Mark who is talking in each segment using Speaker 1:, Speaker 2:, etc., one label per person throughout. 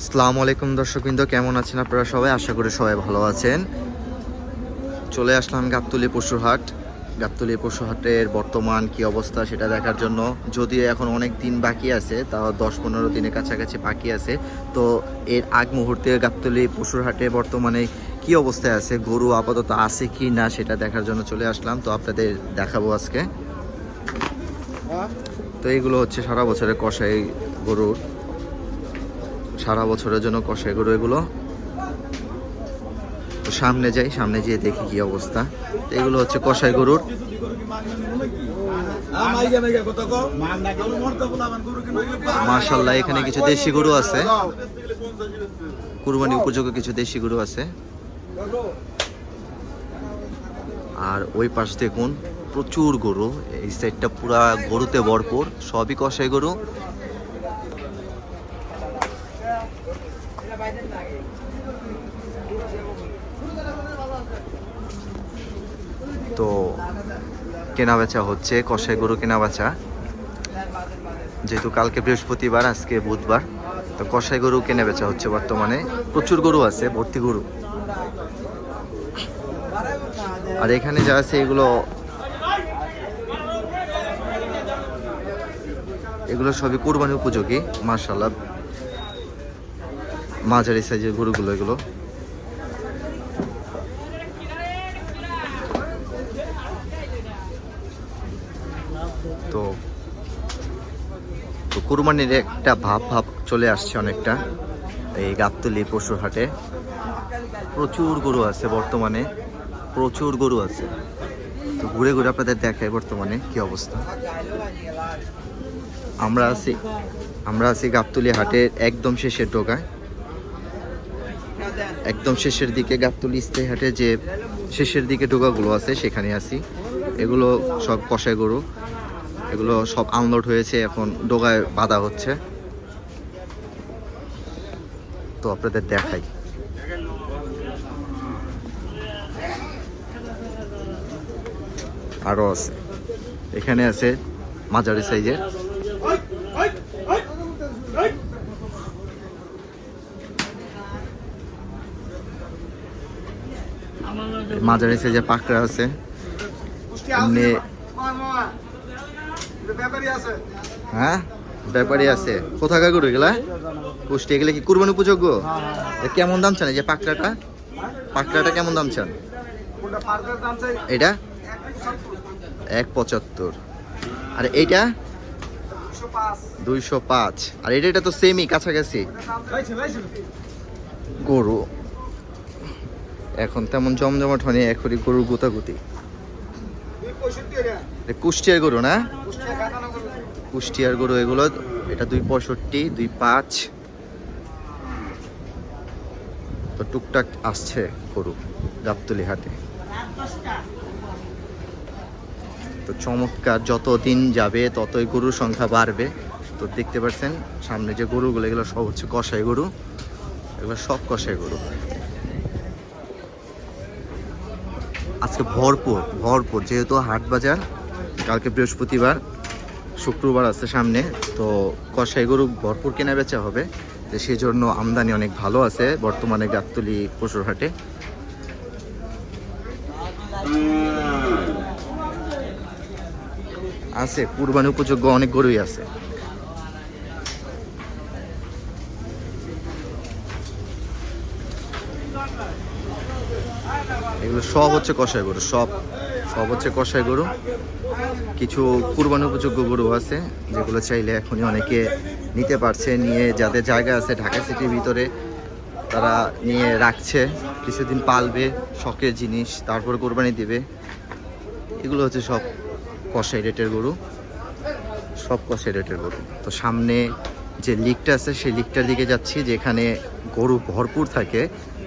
Speaker 1: আসসালামু আলাইকুম দর্শকবৃন্দ, কেমন আছেন আপনারা সবাই? আশা করি সবাই ভালো আছেন। চলে আসলাম গাবতলি পশুর হাট। গাবতলি পশু হাটের বর্তমান কি অবস্থা সেটা দেখার জন্য। যদিও এখন অনেক দিন বাকি আছে, তাও দশ পনেরো দিনের কাছাকাছি বাকি আছে। তো এর আগ মুহূর্তে গাবতলি পশুরহাটে বর্তমানে কি অবস্থায় আছে, গরু আপাতত আছে কি না সেটা দেখার জন্য চলে আসলাম। তো আপনাদের দেখাবো আজকে। তো এইগুলো হচ্ছে সারা বছরের কষাই গরুর। সারা বছরের জন্য কষাই গরু এগুলো। সামনে যাই, সামনে যেয়ে দেখি কি অবস্থা। এগুলো হচ্ছে কষাই গরুর। মার্শাল্লাহ এখানে কিছু দেশি গরু আছে। কুরবানি উপযোগী কিছু দেশি গরু আছে। আর ওই পাশ দেখুন, প্রচুর গরু। এই সাইডটা পুরা গরুতে ভরপুর, সবই কষাই গরু। তো কেনা বেচা হচ্ছে, কষাই গরু কেনা বেচা যেহেতু কালকে বৃহস্পতিবার, আজকে বুধবার, তো কষাই গরু কেনা বেচা হচ্ছে বর্তমানে। প্রচুর গরু আছে, ভর্তি গরু। আর এখানে যা আছে, এগুলো এগুলো সবই কোরবানি উপযোগী মার্শাল্লাহ মাঝারি সাইজের গরুগুলো এগুলো। তো তো কুরবানির একটা ভাব ভাব চলে আসছে অনেকটা। এই গাবতলি পশুর হাটে। প্রচুর গরু আছে বর্তমানে, প্রচুর গরু আছে। তো ঘুরে ঘুরে আপনাদের দেখায় বর্তমানে কি অবস্থা। আমরা আছি আমরা আছি গাবতলি হাটের একদম শেষের টোকায় একদম শেষের দিকে গাবতলি স্থায়ী হাটে যে শেষের দিকে টোকাগুলো আছে, সেখানে আছি। এগুলো সব কষাই গরু। এগুলো সব আনলোড হয়েছে, এখন ডোগায় বাঁধা হচ্ছে। তো আপনাদের দেখাই। আরও আছে। এখানে আছে মাঝারি সাইজের মাঝারি সাইজের পাকড়া আছে। হ্যাঁ? ব্যাপারই আছে। কোথাকার গরু এগুলা? কুষ্টি, এগুলা কি কুরবানি উপযোগ্য? কেমন দাম চান এই যে পাকড়াটা? পাকড়াটা কেমন দাম চান? এটা? এক পঁচাত্তর। আর এইটা? দুইশো পাঁচ। আর এটা এটা তো সেমই কাছাকাছি। গরু। এখন তেমন জমজমাট হয়নি, এখনই গরুর গুতাগুতি। কুষ্টিয়ার গরু না? কুষ্টিয়ার গরু এগুলো, এটা দুই পঁয়ষট্টি, দুই পাঁচ। তো টুকটাক আসছে গরু গাবতলি হাটে। তো চমৎকার যত দিন যাবে ততই গরুর সংখ্যা বাড়বে। তো দেখতে পাচ্ছেন, সামনে যে গরুগুলো, এগুলো সব হচ্ছে কষাই গরু। এগুলো সব কষাই গরু। আজকে ভরপুর ভরপুর। যেহেতু হাট বাজার কালকে বৃহস্পতিবার, শুক্রবার আছে সামনে, তো কষাই গরু ভরপুর কেনা বেচা হবে। তো সেই জন্য আমদানি অনেক ভালো আছে, বর্তমানে গাবতলি পশুর হাটে। আছে, কুরবানি উপযোগ্য অনেক গরুই আছে। এগুলো সব হচ্ছে কষাই গরু, সব সব হচ্ছে কষাই গরু। কিছু কুরবানি উপযোগ্য গরু আছে, যেগুলো চাইলে এখনই অনেকে নিতে পারছে, নিয়ে যাদের জায়গা আছে ঢাকা সিটির ভিতরে, তারা নিয়ে রাখছে। কিছুদিন পালবে, শখের জিনিস, তারপর কোরবানি দিবে। এগুলো হচ্ছে সব কষাই রেটের গরু, সব কষাই রেটের গরু। তো সামনে যে লিকটা আছে, সেই লিকটার দিকে যাচ্ছি, যেখানে গরু ভরপুর থাকে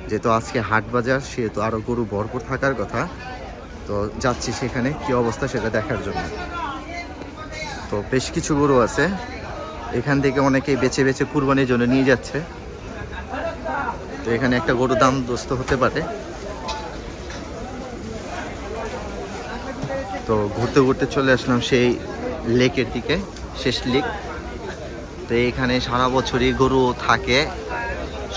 Speaker 1: যেহেতু আজকে হাট বাজার, সেহেতু আরও গরু ভরপুর থাকার কথা, তো যাচ্ছি সেখানে কি অবস্থা সেটা দেখার জন্য। তো বেশ কিছু গরু আছে, এখান থেকে অনেকেই বেছে বেছে কুরবানির জন্য নিয়ে যাচ্ছে। তো এখানে একটা গরু দাম দোস্ত হতে পারে। তো ঘুরতে ঘুরতে চলে আসলাম সেই লেকের দিকে, শেষ লেক। তো এখানে সারা বছরই গরু থাকে।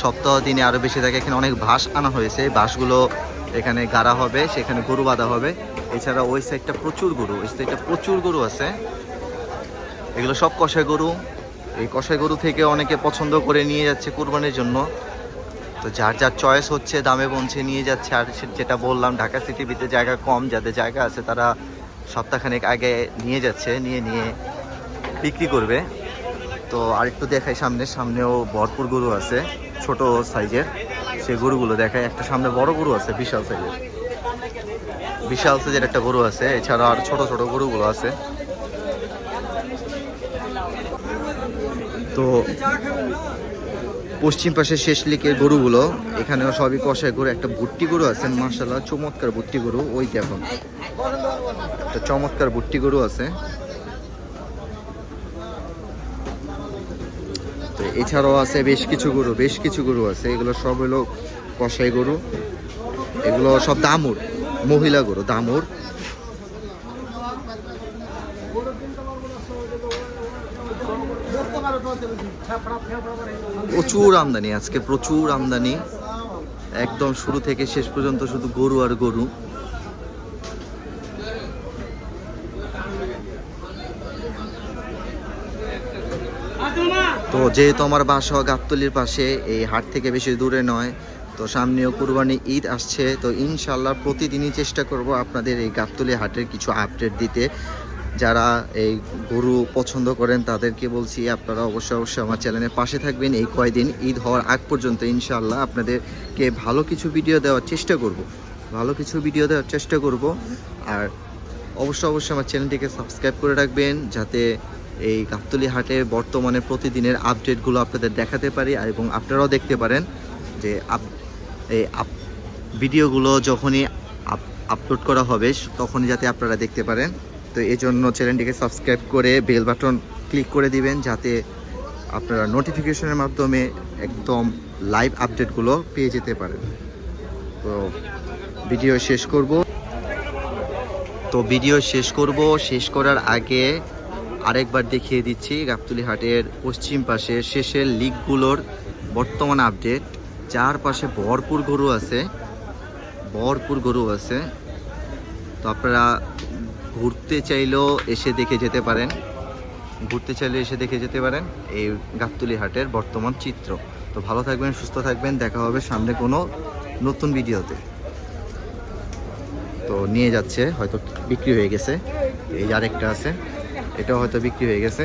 Speaker 1: সপ্তাহ দিনে আরও বেশি থাকে। এখানে অনেক বাঁশ আনা হয়েছে। বাঁশগুলো এখানে গাড়া হবে, সেখানে গরু বাঁধা হবে। এছাড়া ওই সাইডটা প্রচুর গরু, ওই সাইডটা প্রচুর গরু আছে। এগুলো সব কষাই গরু। এই কষাই গরু থেকে অনেকে পছন্দ করে নিয়ে যাচ্ছে কুরবানির জন্য। তো যার যার চয়েস হচ্ছে, দামে বঞ্চে নিয়ে যাচ্ছে। আর যেটা বললাম, ঢাকা সিটিভিতে জায়গা কম, যাদের জায়গা আছে তারা সপ্তাহখানেক আগে নিয়ে যাচ্ছে, নিয়ে নিয়ে বিক্রি করবে। তো আরেকটু দেখাই সামনে, সামনেও ভরপুর গরু আছে। ছোট সাইজের সেই গরুগুলো দেখায়। একটা সামনে বড় গরু আছে, বিশাল সাইজের। বিশাল সাইজের একটা গরু আছে এছাড়া আর ছোট ছোট গরুগুলো আছে। তো পশ্চিম পাশে শেষ লিকের গরুগুলো, এখানেও সবই কষায় গরু একটা ভুট্টি গরু আছে মার্শাল্লাহ চমৎকার ভুট্টি গরু, ওই দেখো। একটা চমৎকার ভুট্টি গরু আছে। এছাড়াও আছে বেশ কিছু গরু, বেশ কিছু গরু আছে। এগুলো সব হলো কষাই গরু। এগুলো সব দামুর মহিলা গরু দামুর প্রচুর আমদানি আজকে, প্রচুর আমদানি। একদম শুরু থেকে শেষ পর্যন্ত শুধু গরু আর গরু। তো যেহেতু আমার বাসা গাবতলির পাশে, এই হাট থেকে বেশি দূরে নয়, তো সামনেও কুরবানি ঈদ আসছে। তো ইনশাল্লাহ প্রতিদিনই চেষ্টা করব আপনাদের এই গাবতলি হাটের কিছু আপডেট দিতে। যারা এই গরু পছন্দ করেন, তাদেরকে বলছি আপনারা অবশ্যই অবশ্যই আমার চ্যানেলের পাশে থাকবেন। এই কয়দিন ঈদ হওয়ার আগ পর্যন্ত ইনশাল্লাহ আপনাদেরকে ভালো কিছু ভিডিও দেওয়ার চেষ্টা করব। ভালো কিছু ভিডিও দেওয়ার চেষ্টা করব। আর অবশ্যই অবশ্যই আমার চ্যানেলটিকে সাবস্ক্রাইব করে রাখবেন, যাতে এই গাবতলি হাটে বর্তমানে প্রতিদিনের আপডেটগুলো আপনাদের দেখাতে পারি এবং আপনারাও দেখতে পারেন যে আপ এই আপ ভিডিওগুলো যখনই আপ আপলোড করা হবে, তখনই যাতে আপনারা দেখতে পারেন। তো এই জন্য চ্যানেলটিকে সাবস্ক্রাইব করে বেল বাটন ক্লিক করে দিবেন, যাতে আপনারা নোটিফিকেশনের মাধ্যমে একদম লাইভ আপডেটগুলো পেয়ে যেতে পারেন। তো ভিডিও শেষ করব। তো ভিডিও শেষ করব। শেষ করার আগে আরেকবার দেখিয়ে দিচ্ছি গাবতলি হাটের পশ্চিম পাশে শেষের লিগগুলোর বর্তমান আপডেট। চার পাশে ভরপুর গরু আছে, ভরপুর গরু আছে। তো আপনারা ঘুরতে চাইলেও এসে দেখে যেতে পারেন। ঘুরতে চাইলে এসে দেখে যেতে পারেন এই গাবতলি হাটের বর্তমান চিত্র। তো ভালো থাকবেন, সুস্থ থাকবেন, দেখা হবে সামনে কোনো নতুন ভিডিওতে। তো নিয়ে যাচ্ছে, হয়তো বিক্রি হয়ে গেছে। এই আরেকটা আছে। এটাও হয়তো বিক্রি হয়ে গেছে।